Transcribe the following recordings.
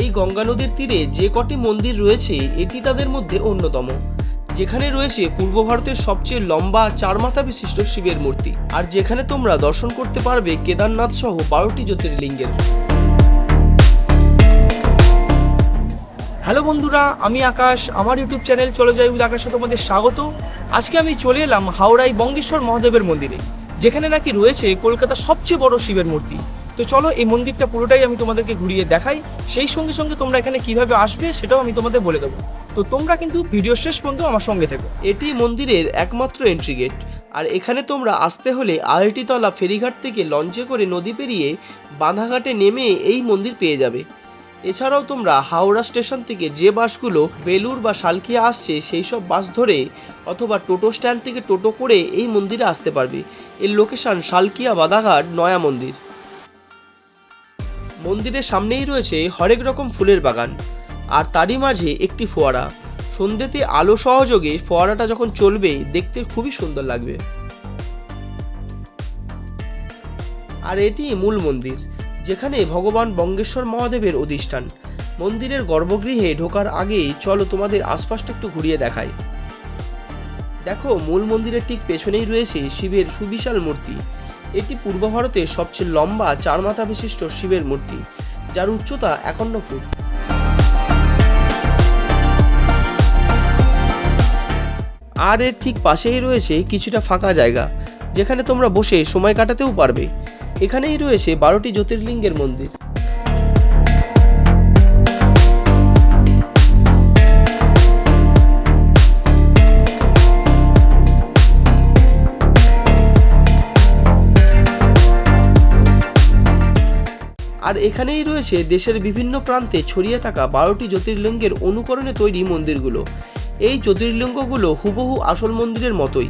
এই গঙ্গা নদীর তীরে যে কটি মন্দির রয়েছে, এটি তাদের মধ্যে অন্যতম। যেখানে রয়েছে পূর্ব ভারতের সবচেয়ে লম্বা চার মাথা বিশিষ্ট শিবের মূর্তি। আর যেখানে তোমরা দর্শন করতে পারবে কেদারনাথ সহ বারোটি জ্যোতির্লিঙ্গের। হ্যালো বন্ধুরা, আমি আকাশ। আমার ইউটিউব চ্যানেল চলে যাই উইথ আকাশে তোমাদের স্বাগত। আজকে আমি চলে এলাম হাওড়ায় বঙ্গেশ্বর মহাদেবের মন্দিরে, যেখানে নাকি রয়েছে কলকাতার সবচেয়ে বড় শিবের মূর্তি। তো চলো এই মন্দিরটা পুরোটাই আমি তোমাদেরকে ঘুরিয়ে দেখাই। সেই সঙ্গে সঙ্গে তোমরা এখানে কীভাবে আসবে সেটাও আমি তোমাদের বলে দেবো। তো তোমরা কিন্তু ভিডিও শেষ পর্যন্ত আমার সঙ্গে থেকো। এটি মন্দিরের একমাত্র এন্ট্রি গেট আর এখানে তোমরা আসতে হলে আড়াইটিতলা ফেরিঘাট থেকে লঞ্চে করে নদী পেরিয়ে বাঁধাঘাটে নেমে এই মন্দির পেয়ে যাবে। এছাড়াও তোমরা হাওড়া স্টেশন থেকে যে বাসগুলো বেলুর বা শালকিয়া আসছে সেই সব বাস ধরে অথবা টোটো স্ট্যান্ড থেকে টোটো করে এই মন্দিরে আসতে পারবে। এর লোকেশন শালকিয়া বাদাঘাট নয়া মন্দির। মন্দিরের সামনেই রয়েছে হরেক রকম ফুলের বাগান। আর তারই মাঝে একটি ফোয়ারা। সন্ধ্যেতে আলো সহযোগে ফোয়ারাটা যখন চলবে, দেখতে খুবই সুন্দর লাগবে। আর এটি মূল মন্দির, যেখানে ভগবান বঙ্গেশ্বর মহাদেবের অধিষ্ঠান। মন্দিরের গর্ভগৃহে ঢোকার আগেই চলো তোমাদের আশপাশটা একটু ঘুরিয়ে দেখাই। দেখো, মূল মন্দিরের ঠিক পেছনেই রয়েছে শিবের সুবিশাল মূর্তি। এটি পূর্ব ভারতের সবচেয়ে লম্বা চার মাথা বিশিষ্ট শিবের মূর্তি, যার উচ্চতা একান্ন ফুট। আর এর ঠিক পাশেই রয়েছে কিছুটা ফাঁকা জায়গা, যেখানে তোমরা বসে সময় কাটাতেও পারবে। এখানেই রয়েছে বারোটি জ্যোতির্লিঙ্গের মন্দির। আর এখানেই রয়েছে দেশের বিভিন্ন প্রান্তে ছড়িয়ে থাকা বারোটি জ্যোতির্লিঙ্গের অনুকরণে তৈরি মন্দিরগুলো। এই জ্যোতির্লিঙ্গগুলো হুবহু আসল মন্দিরের মতোই।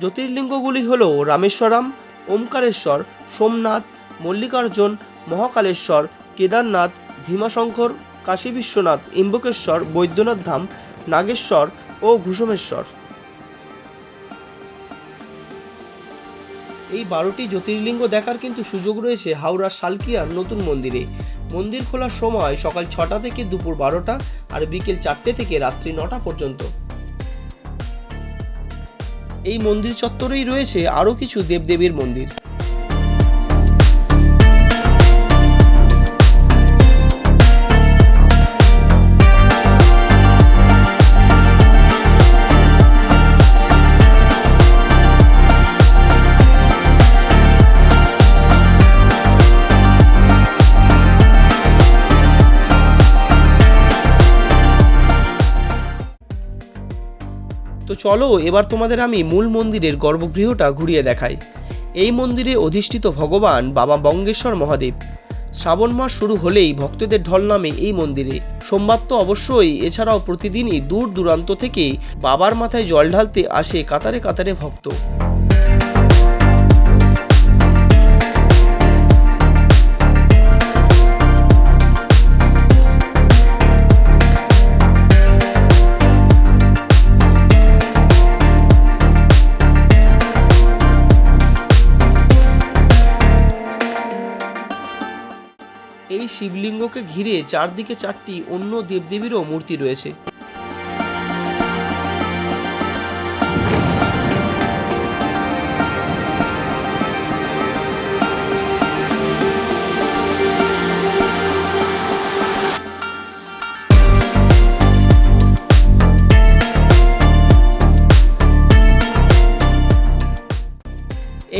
জ্যোতির্লিঙ্গগুলি হল রামেশ্বরম, ওমকারেশ্বর, সোমনাথ, মল্লিকার্জুন, মহাকালেশ্বর, কেদারনাথ, ভীমাশঙ্কর কাশী বিশ্বনাথ ইম্বকেশ্বর, বৈদ্যনাথ ধাম, নাগেশ্বর ও ঘুষমেশ্বর। এই বারোটি জ্যোতির্লিঙ্গ দেখার কিন্তু সুযোগ রয়েছে হাওড়ার শালকিয়ার নতুন মন্দিরে। মন্দির খোলার সময় সকাল ছটা থেকে দুপুর বারোটা আর বিকেল চারটে থেকে রাত্রি নটা পর্যন্ত। এই মন্দির চত্বরেই রয়েছে আরও কিছু দেবদেবীর মন্দির। তো চলো এবার তোমাদের আমি মূল মন্দিরের গর্ভগৃহটা ঘুরিয়ে দেখাই। এই মন্দিরে অধিষ্ঠিত ভগবান বাবা বঙ্গেশ্বর মহাদেব। শ্রাবণ মাস শুরু হলেই ভক্তদের ঢল নামে এই মন্দিরে। সোমবার তো অবশ্যই, এছাড়াও প্রতিদিনই দূর দূরান্ত থেকে বাবার মাথায় জল ঢালতে আসে কাতারে কাতারে ভক্ত। এই শিবলিঙ্গকে ঘিরে চারদিকে চারটি অন্য দেবদেবীরও মূর্তি রয়েছে।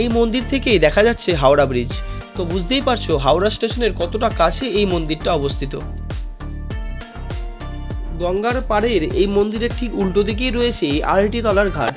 এই মন্দির থেকেই দেখা যাচ্ছে হাওড়া ব্রিজ। তো বুঝতেই পারছ হাওড়া স্টেশনের কতটা কাছে এই মন্দিরটা অবস্থিত। গঙ্গার পাড়ের এই মন্দিরের ঠিক উল্টো দিকেই রয়েছে আড়াইটি তলার ঘাট।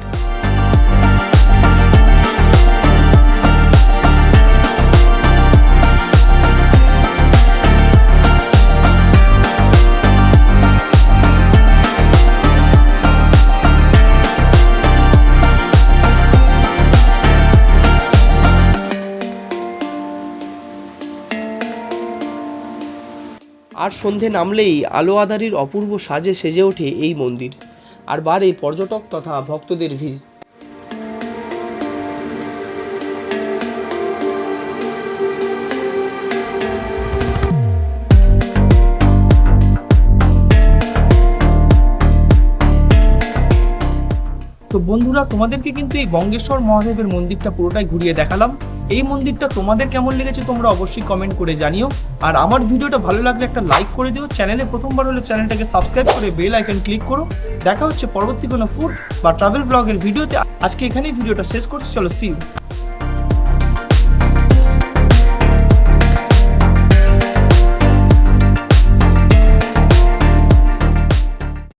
আর সন্ধে নামলেই আলো আদারির অপূর্ব সাজে সেজে ওঠে এই মন্দির। আর বাড়ে পর্যটক তথা ভক্তদের ভিড়। তো বন্ধুরা, তোমাদেরকে কিন্তু এই গঙ্গেশ্বর মহাদেবের মন্দিরটা পুরোটাই ঘুরিয়ে দেখালাম। এই মন্দিরটা তোমাদের কেমন লেগেছে তোমরা অবশ্যই কমেন্ট করে জানিও। আর আমার ভিডিওটা ভালো লাগলে একটা লাইক করে দিও। চ্যানেলে প্রথমবার হলে চ্যানেলটাকে সাবস্ক্রাইব করে বেল আইকন ক্লিক করো। দেখা হচ্ছে পরবর্তী কোনো ফুড বা ট্রাভেল ব্লগের ভিডিওতে। আজকে এখানেই ভিডিওটা শেষ করছি। চলো সি